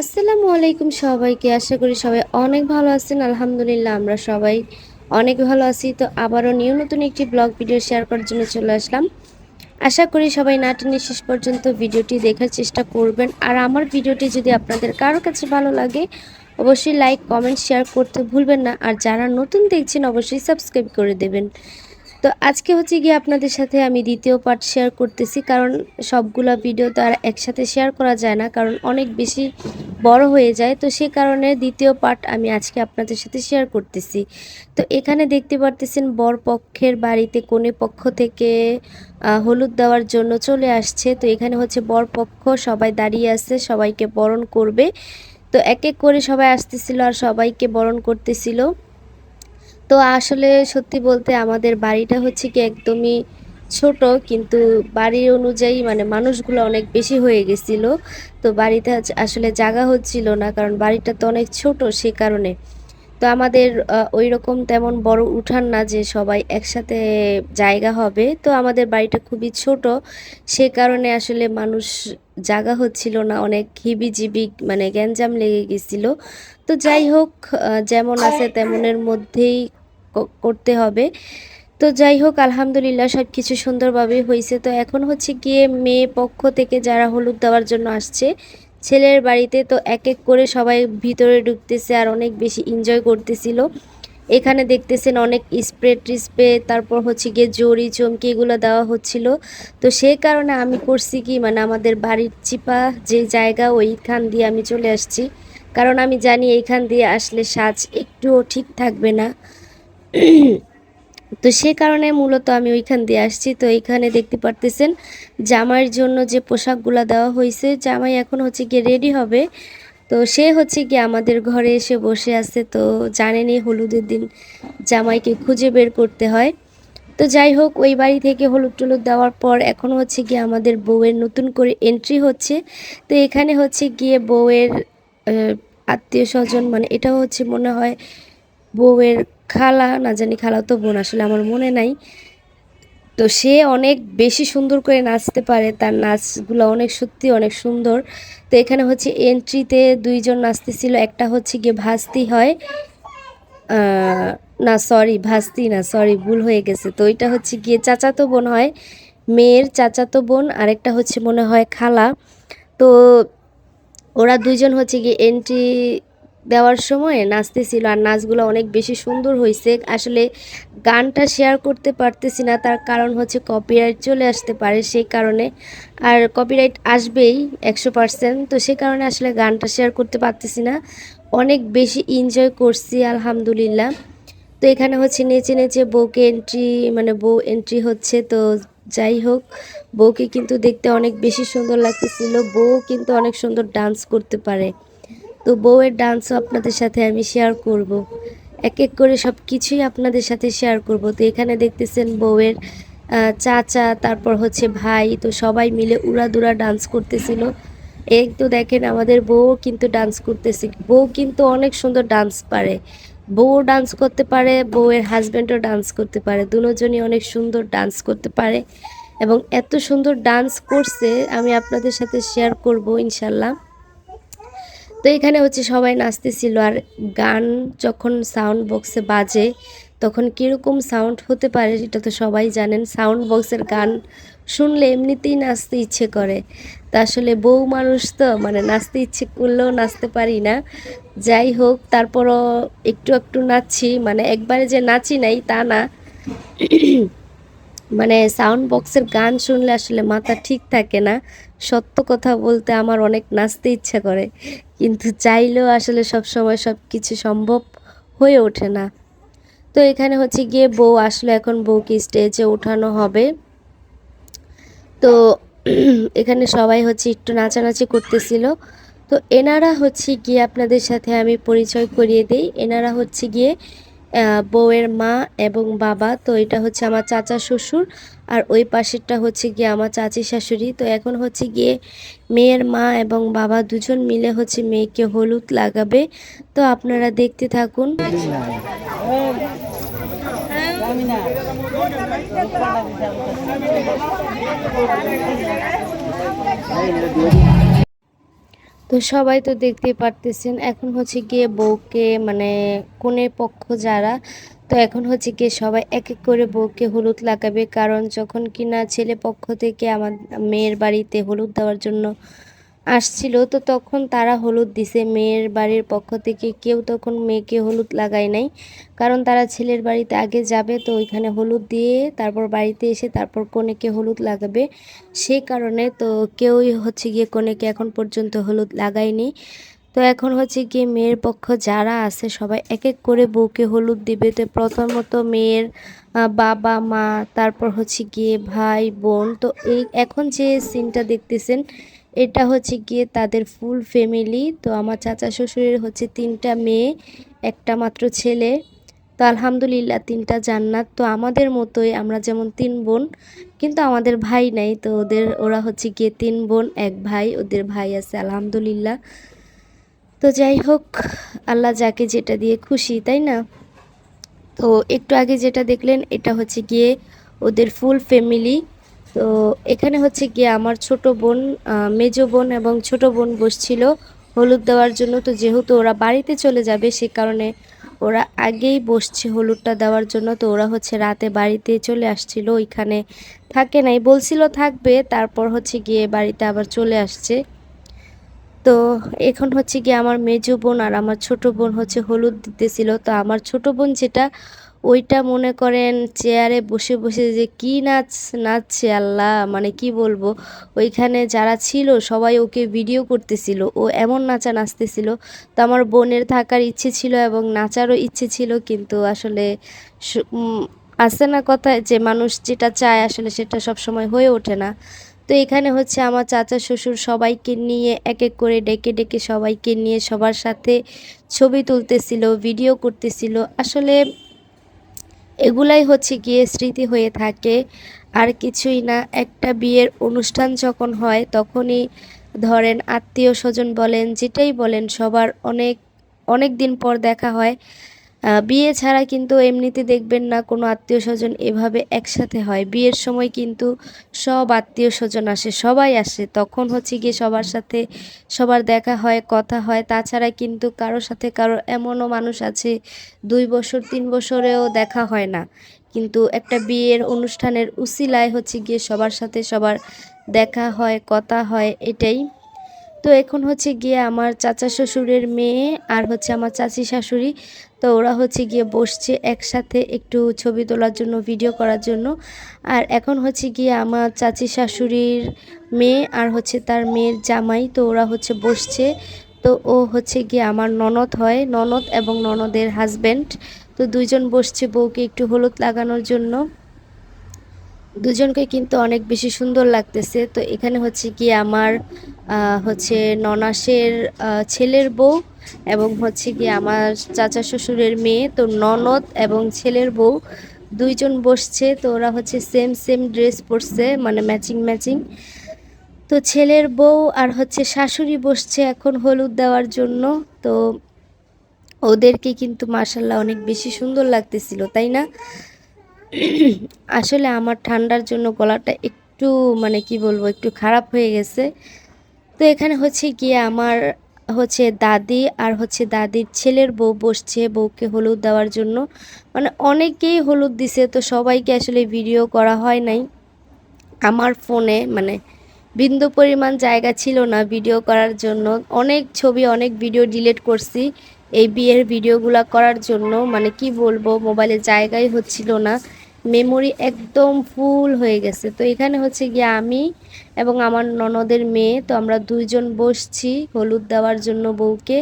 আসসালামু আলাইকুম সবাইকে, আশা করি সবাই অনেক ভালো আছেন। আলহামদুলিল্লাহ, আমরা সবাই অনেক ভালো আছি। তো আবারও নিউ নতুন একটি ব্লগ ভিডিও শেয়ার করার জন্য চলে আসলাম। আশা করি সবাই না টেনে শেষ পর্যন্ত ভিডিওটি দেখার চেষ্টা করবেন। আর আমার ভিডিওটি যদি আপনাদের কারও কাছে ভালো লাগে, অবশ্যই লাইক কমেন্ট শেয়ার করতে ভুলবেন না। আর যারা নতুন দেখছেন, অবশ্যই সাবস্ক্রাইব করে দেবেন। তো আজকে হচ্ছে গিয়ে আপনাদের সাথে আমি দ্বিতীয় পার্ট শেয়ার করতেছি। কারণ সবগুলা ভিডিও তো আর একসাথে শেয়ার করা যায় না। কারণ অনেক বেশি বড় হয়ে যায়। তো সে কারণে দ্বিতীয় পার্ট আমি আজকে আপনাদের সাথে শেয়ার করতেছি। তো এখানে দেখতে পারতেছেন বর পক্ষের বাড়িতে কোনে পক্ষ থেকে হলুদ দেওয়ার জন্য চলে আসছে। তো এখানে হচ্ছে বর পক্ষ, সবাই দাঁড়িয়ে আছে, সবাইকে বরণ করবে। তো এক এক করে সবাই আসতেছিল আর সবাইকে বরণ করতেছিল। তো আসলে সত্যি বলতে আমাদের বাড়িটা হচ্ছে কি একদমই ছোট, কিন্তু বাড়ি অনুযায়ী মানে মানুষগুলো অনেক বেশি হয়ে গেছিল। তো বাড়িতে আসলে জায়গা হচ্ছিল না, কারণ বাড়িটা তো অনেক ছোট সে কারণে। তো আমাদের ওই রকম তেমন বড় উঠান না যে সবাই একসাথে জায়গা হবে। তো আমাদের বাড়িটা খুবই ছোট, সে কারণে আসলে মানুষ জায়গা হচ্ছিল না, অনেক হিবিজিবি মানে গ্যাঞ্জাম লেগে গেছিল। তো যাই হোক যেমন আছে তেমনের মধ্যেই করতে হবে। তো যাই হোক, আলহামদুলিল্লাহ সব কিছু সুন্দরভাবে হয়েছে। তো এখন হচ্ছে গিয়ে মেয়ে পক্ষ থেকে যারা হলুদ দেওয়ার জন্য আসছে, ছেলের বাড়িতে তো এক এক করে সবাই ভিতরে ঢুকতেছে আর অনেক বেশি এনজয় করতেছিল। এখানে দেখতেছেন অনেক স্প্রে টিস্প্রে তারপর হচ্ছে গিয়ে জড়ি, চমকি এগুলো দেওয়া হচ্ছিল। তো সেই কারণে আমি করছি কি মানে আমাদের বাড়ির চিপা যে জায়গা, ওইখান দিয়ে আমি চলে আসছি। কারণ আমি জানি এইখান দিয়ে আসলে সাজ একটুও ঠিক থাকবে না। তো সে কারণে মূলত আমি ওইখান দিয়ে আসছি। তো এইখানে দেখতে পারতেছেন, জামাইয়ের জন্য যে পোশাকগুলো দেওয়া হয়েছে, জামাই এখন হচ্ছে গিয়ে রেডি হবে। তো সে হচ্ছে গিয়ে আমাদের ঘরে এসে বসে আছে। তো জানেনই হলুদের দিন জামাইকে খুঁজে বের করতে হয়। তো যাই হোক, ওই বাড়ি থেকে হলুদ টলুদ দেওয়ার পর এখন হচ্ছে গিয়ে আমাদের বউয়ের নতুন করে এন্ট্রি হচ্ছে। তো এখানে হচ্ছে গিয়ে বউয়ের আত্মীয় স্বজন মানে এটা হচ্ছে মনে হয় বউয়ের খালা, না জানি খালা তো বোন, আসলে আমার মনে নাই। তো সে অনেক বেশি সুন্দর করে নাচতে পারে, তার নাচগুলো অনেক সত্যি, অনেক সুন্দর। তো এখানে হচ্ছে এন্ট্রিতে দুইজন নাচতেছিল, একটা হচ্ছে গিয়ে ভাস্তি হয়। না সরি ভাস্তি না সরি ভুল হয়ে গেছে। তো ওইটা হচ্ছে গিয়ে চাচাতো বোন হয়, মেয়ের চাচাতো বোন, আরেকটা হচ্ছে মনে হয় খালা। তো ওরা দুইজন হচ্ছে গিয়ে এন্ট্রি দেওয়ার সময় নাচতেছিল আর নাচগুলো অনেক বেশি সুন্দর হয়েছে আসলে গানটা শেয়ার করতে পারতেছি না, তার কারণ হচ্ছে কপিরাইট চলে আসতে পারে সেই কারণে। আর কপিরাইট আসবেই একশো পার্সেন্ট তো সেই কারণে আসলে গানটা শেয়ার করতে পারতেছি না। অনেক বেশি এনজয় করছি, আলহামদুলিল্লাহ। তো এখানে হচ্ছে নেচে নেচে বউকে এন্ট্রি মানে বউ এন্ট্রি হচ্ছে, তো যাই হোক, বউকে কিন্তু দেখতে অনেক বেশি সুন্দর লাগতেছিল। বউ কিন্তু অনেক সুন্দর ডান্স করতে পারে। তো বউয়ের ডান্সও আপনাদের সাথে আমি শেয়ার করব। এক এক করে সব কিছুই আপনাদের সাথে শেয়ার করব। তো এখানে দেখতেছেন বউয়ের চাচা, তারপর হচ্ছে ভাই, তো সবাই মিলে উড়াদুরা ডান্স করতেছিল। এই তো দেখেন আমাদের বউ কিন্তু ডান্স করতেছে। বউ কিন্তু অনেক সুন্দর ডান্স পারে। বউ ডান্স করতে পারে, বউয়ের হাজব্যান্ডও ডান্স করতে পারে। দুজনই অনেক সুন্দর ডান্স করতে পারে। এবং এত সুন্দর ডান্স করছে, আমি আপনাদের সাথে শেয়ার করব ইনশাল্লাহ। তো এখানে হচ্ছে সবাই নাচতেছিল আর গান যখন সাউন্ড বক্সে বাজে, তখন কীরকম সাউন্ড হতে পারে সেটা তো সবাই জানেন। সাউন্ড বক্সের গান শুনলে এমনিতেই নাচতে ইচ্ছে করে। তা আসলে বউ মানুষ তো মানে নাচতে ইচ্ছে করলেও নাচতে পারি না। যাই হোক, তারপরও একটু একটু নাচছি মানে একবারে যে নাচি নাই তা না। মানে সাউন্ড বক্সের গান শুনলে আসলে মাথা ঠিক থাকে না। সত্য কথা বলতে আমার অনেক নাচতে ইচ্ছা করে, কিন্তু চাইলেও আসলে সব সময় সব কিছু সম্ভব হয়ে ওঠে না। তো এখানে হচ্ছে গিয়ে বউ আসলে, এখন বউকে স্টেজে ওঠানো হবে। তো এখানে সবাই হচ্ছে একটু নাচানাচি করতেছিল। তো এনারা হচ্ছে গিয়ে আপনাদের সাথে আমি পরিচয় করিয়ে দিই। এনারা হচ্ছে গিয়ে বউয়ের মা এবং বাবা। তো এটা হচ্ছে আমার চাচা শ্বশুর। আর ওই পাশেরটা হচ্ছে গিয়ে আমার চাচি শাশুড়ি। তো এখন হচ্ছে গিয়ে মেয়ের মা এবং বাবা দুজন মিলে হচ্ছে মেয়েকে হলুদ লাগাবে। তো আপনারা দেখতে থাকুন। তো সবাই তো দেখতে পারতেছেন, এখন হচ্ছে গিয়ে বউকে মানে কোনে পক্ষ যারা, তো এখন হচ্ছে গিয়ে সবাই এক এক করে বউকে হলুদ লাগাবে। কারণ যখন কিনা ছেলে পক্ষ থেকে আমার মেয়ের বাড়িতে হলুদ দেওয়ার জন্য আসছিল, তো তখন তারা হলুদ দিছে। মেয়ের বাড়ির পক্ষ থেকে কেউ তখন মেয়েকে হলুদ লাগায় নাই, কারণ তারা ছেলের বাড়িতে আগে যাবে, তো ওইখানে হলুদ দিয়ে তারপর বাড়িতে এসে তারপর কনেকে হলুদ লাগাবে। সেই কারণে তো কেউই হচ্ছে গিয়ে কনেকে এখন পর্যন্ত হলুদ লাগায়নি। তো এখন হচ্ছে গিয়ে মেয়ের পক্ষ যারা আছে সবাই এক এক করে বউকে হলুদ দিবে। তো প্রথমত মেয়ের বাবা, মা, তারপর হচ্ছে গিয়ে ভাই, বোন। তো এই এখন যে সিনটা দেখতেছেন এটা হচ্ছে গিয়ে তাদের ফুল ফ্যামিলি তো আমার চাচা শ্বশুরের হচ্ছে তিনটা মেয়ে, একটা মাত্র ছেলে। তো আলহামদুলিল্লাহ তিনটা জান্নাত। তো আমাদের মতোই আমরা যেমন তিন বোন, কিন্তু আমাদের ভাই নাই, তো ওদের, ওরা হচ্ছে গিয়ে তিন বোন, এক ভাই, ওদের ভাই আছে, আলহামদুলিল্লাহ। তো যাই হোক, আল্লাহ যাকে যেটা দিয়ে খুশি, তাই না? তো একটু আগে যেটা দেখলেন, এটা হচ্ছে গিয়ে ওদের ফুল ফ্যামিলি তো এখানে হচ্ছে গিয়ে আমার ছোট বোন মেজো বোন এবং ছোট বোন বসছিল হলুদ দেওয়ার জন্য। তো যেহেতু ওরা বাড়িতে চলে যাবে, সে কারণে ওরা আগেই বসছে হলুদটা দেওয়ার জন্য। তো ওরা হচ্ছে রাতে বাড়িতে চলে আসছিল, ওইখানে থাকে নাই। বলছিল থাকবে, তারপর হচ্ছে গিয়ে বাড়িতে আবার চলে আসছে। তো এখন হচ্ছে গিয়ে আমার মেজো বোন আর আমার ছোট বোন হচ্ছে হলুদ দিতেছিল। তো আমার ছোট বোন যেটা ওইটা মনে করেন চেয়ারে বসে বসে যে কি নাচ নাচছে আল্লাহ মানে কি বলব? ওইখানে যারা ছিল সবাই ওকে ভিডিও করতেছিল ও এমন নাচা নাচতেছিল। তো আমার বোনের থাকার ইচ্ছে ছিল এবং নাচারও ইচ্ছে ছিল কিন্তু আসলে সু- উম, আছে না কথা যে মানুষ যেটা চায় আসলে সেটা সব সময় হয়ে ওঠে না। তো এখানে হচ্ছে আমার চাচা শ্বশুর সবাইকে নিয়ে এক এক করে ডেকে ডেকে সবাইকে নিয়ে সবার সাথে ছবি তুলতেছিল ভিডিও করতেছিল। আসলে এগুলাই হচ্ছে গিয়ে স্মৃতি হয়ে থাকে। আর কিছুই না, একটা বিয়ের অনুষ্ঠান যখন হয়, তখনই ধরেন আত্মীয় স্বজন বলেন, যেটাই বলেন, সবার অনেক অনেক দিন পর দেখা হয়। বিয়ে ছাড়া কিন্তু এমনিতে দেখবেন না কোনো আত্মীয় স্বজন এভাবে একসাথে হয়। বিয়ের সময় কিন্তু সব আত্মীয় স্বজন আসে, সবাই আসে। তখন হচ্ছে গিয়ে সবার সাথে সবার দেখা হয়, কথা হয়। তাছাড়া কিন্তু কারোর সাথে কারও এমনও মানুষ আছে, দুই বছর, তিন বছরেও দেখা হয় না। কিন্তু একটা বিয়ের অনুষ্ঠানের উসিলায় হচ্ছে গিয়ে সবার সাথে সবার দেখা হয়, কথা হয়, এটাই। তো এখন হচ্ছে গিয়ে আমার চাচা শ্বশুরের মেয়ে আর হচ্ছে আমার চাচি শাশুড়ি। তো ওরা হচ্ছে গিয়ে বসছে একসাথে একটু ছবি তোলার জন্য ভিডিও করার জন্য। আর এখন হচ্ছে গিয়ে আমার চাচি শাশুড়ির মেয়ে আর হচ্ছে তার মেয়ের জামাই, তো ওরা হচ্ছে বসছে। তো ও হচ্ছে গিয়ে আমার ননদ হয়, ননদ এবং ননদের হাজব্যান্ড তো দুইজন বসছে বউকে একটু হলুদ লাগানোর জন্য। দুজনকে কিন্তু অনেক বেশি সুন্দর লাগতেছে। তো এখানে হচ্ছে কি আমার হচ্ছে ননাসের ছেলের বউ এবং হচ্ছে কি আমার চাচা শ্বশুরের মেয়ে। তো ননদ এবং ছেলের বউ দুইজন বসছে। তো ওরা হচ্ছে সেম সেম ড্রেস পরছে মানে ম্যাচিং ম্যাচিং তো ছেলের বউ আর হচ্ছে শাশুড়ি বসছে এখন হলুদ দেওয়ার জন্য। তো ওদেরকে কিন্তু মার্শাল্লাহ অনেক বেশি সুন্দর লাগতেছিল, তাই না? আসলে আমার ঠান্ডার জন্য গলাটা একটু মানে কি বলব, একটু খারাপ হয়ে গেছে। তো এখানে হচ্ছে গিয়ে আমার হচ্ছে দাদি আর হচ্ছে দাদির ছেলের বউ বসছে বউকে হলুদ দেওয়ার জন্য। মানে অনেকেই হলুদ দিছে, তো সবাইকে আসলে ভিডিও করা হয় নাই। আমার ফোনে মানে বিন্দু পরিমাণ জায়গা ছিল না ভিডিও করার জন্য। অনেক ছবি, অনেক ভিডিও ডিলিট করছি এই বিয়ের ভিডিওগুলো করার জন্য। মানে কি বলব, মোবাইলে জায়গাই হচ্ছিল না। মেমোরি একদম ফুল হয়ে গেছে। তো এখানে হচ্ছে গিয়ে আমি এবং আমার ননদের মেয়ে, তো আমরা দুইজন বসছি হলুদ দেওয়ার জন্য বউকে।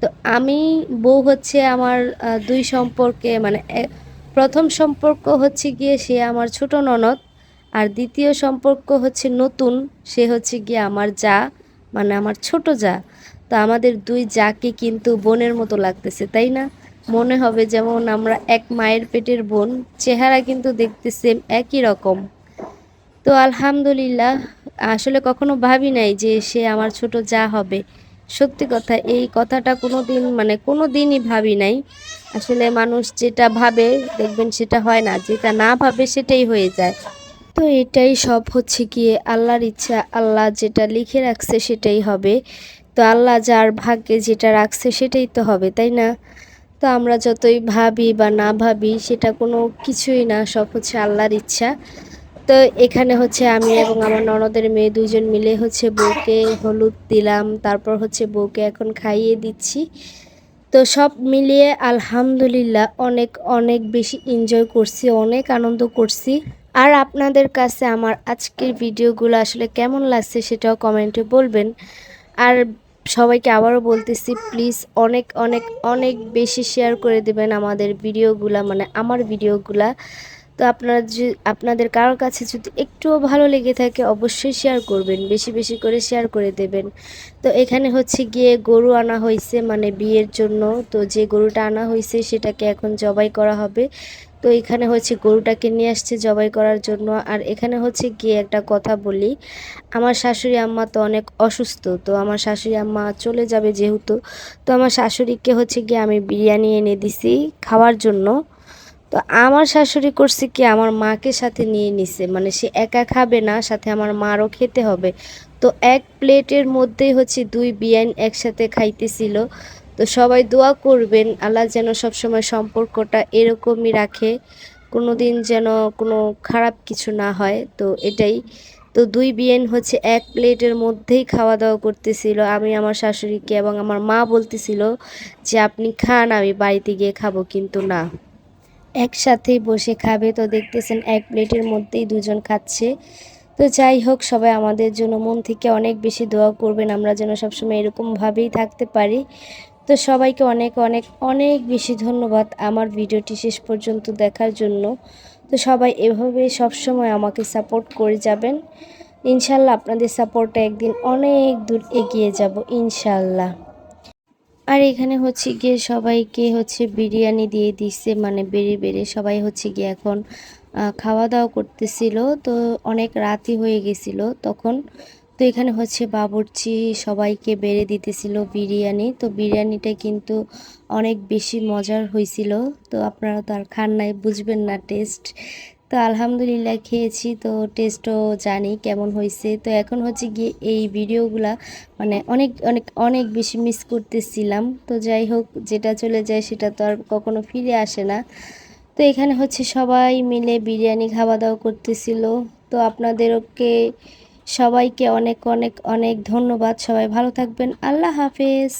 তো আমি, বউ হচ্ছে আমার দুই সম্পর্কে মানে প্রথম সম্পর্ক হচ্ছে গিয়ে সে আমার ছোট ননদ আর দ্বিতীয় সম্পর্ক হচ্ছে নতুন, সে হচ্ছে গিয়ে আমার যা মানে আমার ছোট যা। তো আমাদের দুই যাকে কিন্তু বোনের মতো লাগতেছে, তাই না? মনে হবে যেমন আমরা এক মায়ের পেটের বোন, চেহারা কিন্তু দেখতে সেম একই রকম। তো আলহামদুলিল্লাহ, আসলে কখনো ভাবি নাই যে সে আমার ছোট যা হবে। সত্যি কথা, এই কথাটা কোনো দিন মানে কোনো দিনই ভাবি নাই। আসলে মানুষ যেটা ভাবে, দেখবেন সেটা হয় না, যেটা না ভাবে সেটাই হয়ে যায়। তো এটাই সব হচ্ছে গিয়ে আল্লাহর ইচ্ছা, আল্লাহ যেটা লিখে রাখছে সেটাই হবে। তো আল্লাহ যার ভাগ্যে যেটা রাখছে সেটাই তো হবে, তাই না? তো আমরা যতই ভাবি বা না ভাবি, সেটা কোনো কিছুই না, সব হচ্ছে আল্লাহর ইচ্ছা। তো এখানে হচ্ছে আমি এবং আমার ননদের মেয়ে দুজন মিলে হচ্ছে বউকে হলুদ দিলাম, তারপর হচ্ছে বউকে এখন খাইয়ে দিচ্ছি। তো সব মিলিয়ে আলহামদুলিল্লাহ অনেক অনেক বেশি এনজয় করছি, অনেক আনন্দ করছি। আর আপনাদের কাছে আমার আজকের ভিডিওগুলো আসলে কেমন লাগছে সেটাও কমেন্টে বলবেন। আর সবাইকে আবারও বলতেছি প্লিজ অনেক অনেক অনেক বেশি শেয়ার করে দেবেন আমাদের ভিডিওগুলা মানে আমার ভিডিওগুলা তো আপনারা যদি, আপনাদের কারোর কাছে যদি একটুও ভালো লেগে থাকে, অবশ্যই শেয়ার করবেন, বেশি বেশি করে শেয়ার করে দেবেন। তো এখানে হচ্ছে গিয়ে গরু আনা হয়েছে মানে বিয়ের জন্য। তো যে গরুটা আনা হয়েছে, সেটাকে এখন জবাই করা হবে। তো এখানে হচ্ছে গরুটাকে নিয়ে আসছে জবাই করার জন্য। আর এখানে হচ্ছে গিয়ে একটা কথা বলি, আমার শাশুড়ি আম্মা তো অনেক অসুস্থ, তো আমার শাশুড়ি আম্মা চলে যাবে যেহেতু, তো আমার শাশুড়িকে হচ্ছে গিয়ে আমি বিরিয়ানি এনে দিছি খাওয়ার জন্য। তো আমার শাশুড়ি করছে কি, আমার মাকে সাথে নিয়ে নিছে মানে সে একা খাবে না, সাথে আমার মারও খেতে হবে। তো এক প্লেটের মধ্যেই হচ্ছে দুই বিয়ান একসাথে খাইতেছিল। তো সবাই দোয়া করবেন, আল্লাহ যেন সবসময় সম্পর্কটা এরকমই রাখে কোনো দিন যেন কোনো খারাপ কিছু না হয়। তো এটাই। তো দুই বিয়েন হচ্ছে এক প্লেটের মধ্যেই খাওয়া দাওয়া করতেছিল, আমি আমার শাশুড়িকে এবং আমার মা বলতেছিল যে, আপনি খান, আমি বাড়িতে গিয়ে খাব। কিন্তু না। একসাথেই বসে খাবে। তো দেখতেছেন এক প্লেটের মধ্যেই দুজন খাচ্ছে। তো যাই হোক, সবাই আমাদের জন্য মন থেকে অনেক বেশি দোয়া করবেন, আমরা যেন সবসময় এরকমভাবেই থাকতে পারি। তো সবাইকে অনেক অনেক অনেক বেশি ধন্যবাদ আমার ভিডিওটি শেষ পর্যন্ত দেখার জন্য। তো সবাই এভাবে সবসময় আমাকে সাপোর্ট করে যাবেন। ইনশাল্লাহ আপনাদের সাপোর্টে একদিন অনেক দূর এগিয়ে যাব, ইনশাল্লাহ। আর এখানে হচ্ছে গিয়ে সবাইকে হচ্ছে বিরিয়ানি দিয়ে দিচ্ছে মানে বেড়ে বেড়ে সবাই হচ্ছে গিয়ে এখন খাওয়া দাওয়া করতেছিল। তো অনেক রাতই হয়ে গেছিল তখন। তো এখানে হচ্ছে বাবুর্চি সবাইকে বেড়ে দিতেছিল বিরিয়ানি। তো বিরিয়ানিটা কিন্তু অনেক বেশি মজার হয়েছিল। তো আপনারা তো আর খান নাই, বুঝবেন না টেস্ট। তো আলহামদুলিল্লাহ খেয়েছি, তো টেস্টও জানি কেমন হয়েছে। তো এখন হচ্ছে গিয়ে এই ভিডিওগুলা মানে অনেক অনেক অনেক বেশি মিস করতেছিলাম। তো যাই হোক, যেটা চলে যায় সেটা তো আর কখনো ফিরে আসে না। তো এখানে হচ্ছে সবাই মিলে বিরিয়ানি খাওয়া দাওয়া করতেছিল। তো আপনাদেরকে সবাইকে অনেক অনেক অনেক ধন্যবাদ। সবাই ভালো থাকবেন। আল্লাহ হাফেজ।